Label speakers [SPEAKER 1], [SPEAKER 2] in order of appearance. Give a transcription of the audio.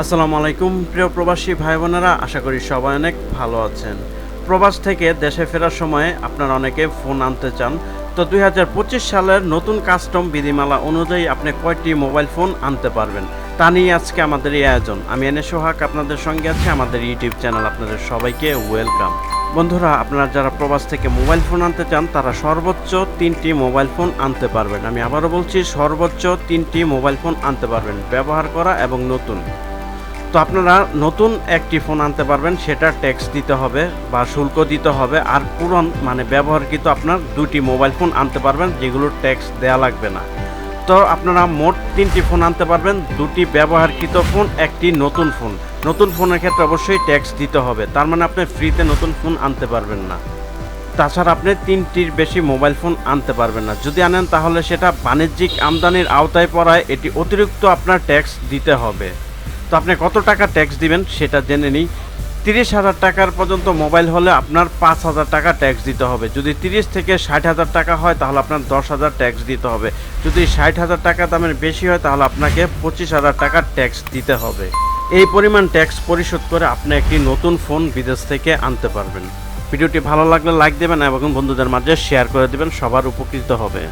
[SPEAKER 1] আসসালামু আলাইকুম, প্রিয় প্রবাসী ভাই বোনেরা আশা করি সবাই অনেক ভালো আছেন। প্রবাস থেকে দেশে ফেরার সময় আপনারা অনেকে ফোন আনতে চান। তো দুই হাজার পঁচিশ সালের নতুন কাস্টম বিধিমালা অনুযায়ী আপনি কয়টি মোবাইল ফোন আনতে পারবেন, তা নিয়ে আজকে আমাদের এই আয়োজন। আমি এনে সোহাগ, আপনাদের সঙ্গে আছি, আমাদের ইউটিউব চ্যানেল, আপনাদের সবাইকে ওয়েলকাম। বন্ধুরা, আপনারা যারা প্রবাস থেকে মোবাইল ফোন আনতে চান, তারা সর্বোচ্চ তিনটি মোবাইল ফোন আনতে পারবেন। আমি আবারও বলছি, সর্বোচ্চ তিনটি মোবাইল ফোন আনতে পারবেন, ব্যবহার করা এবং নতুন। তো আপনারা নতুন একটি ফোন আনতে পারবেন, সেটা ট্যাক্স দিতে হবে বা শুল্ক দিতে হবে, আর পুরন মানে ব্যবহারকৃত আপনার দুটি মোবাইল ফোন আনতে পারবেন যেগুলোর ট্যাক্স দেয়া লাগবে না। তো আপনারা মোট তিনটি ফোন আনতে পারবেন, দুটি ব্যবহারকৃত ফোন একটি নতুন ফোন নতুন ফোনের ক্ষেত্রে অবশ্যই ট্যাক্স দিতে হবে, তার মানে আপনি ফ্রিতে নতুন ফোন আনতে পারবেন না। তাছাড়া আপনি তিনটির বেশি মোবাইল ফোন আনতে পারবেন না। যদি আনেন, তাহলে সেটা বাণিজ্যিক আমদানির আওতায় পড়ায় এটি অতিরিক্ত আপনার ট্যাক্স দিতে হবে। তো আপনি কত টাকা ট্যাক্স দিবেন সেটা জেনে নিই। তিরিশ হাজার টাকার পর্যন্ত মোবাইল হলে আপনার পাঁচ হাজার টাকা ট্যাক্স দিতে হবে। যদি তিরিশ থেকে ষাট হাজার টাকা হয়, তাহলে আপনার দশ হাজার ট্যাক্স দিতে হবে। যদি ষাট হাজার টাকা দামের বেশি হয়, তাহলে আপনাকে পঁচিশ হাজার টাকা ট্যাক্স দিতে হবে। এই পরিমাণ ট্যাক্স পরিশোধ করে আপনি একটি নতুন ফোন বিদেশ থেকে আনতে পারবেন। ভিডিওটি ভালো লাগলে লাইক দেবেন এবং বন্ধুদের মাঝে শেয়ার করে দেবেন। সবার উপকৃত হবে।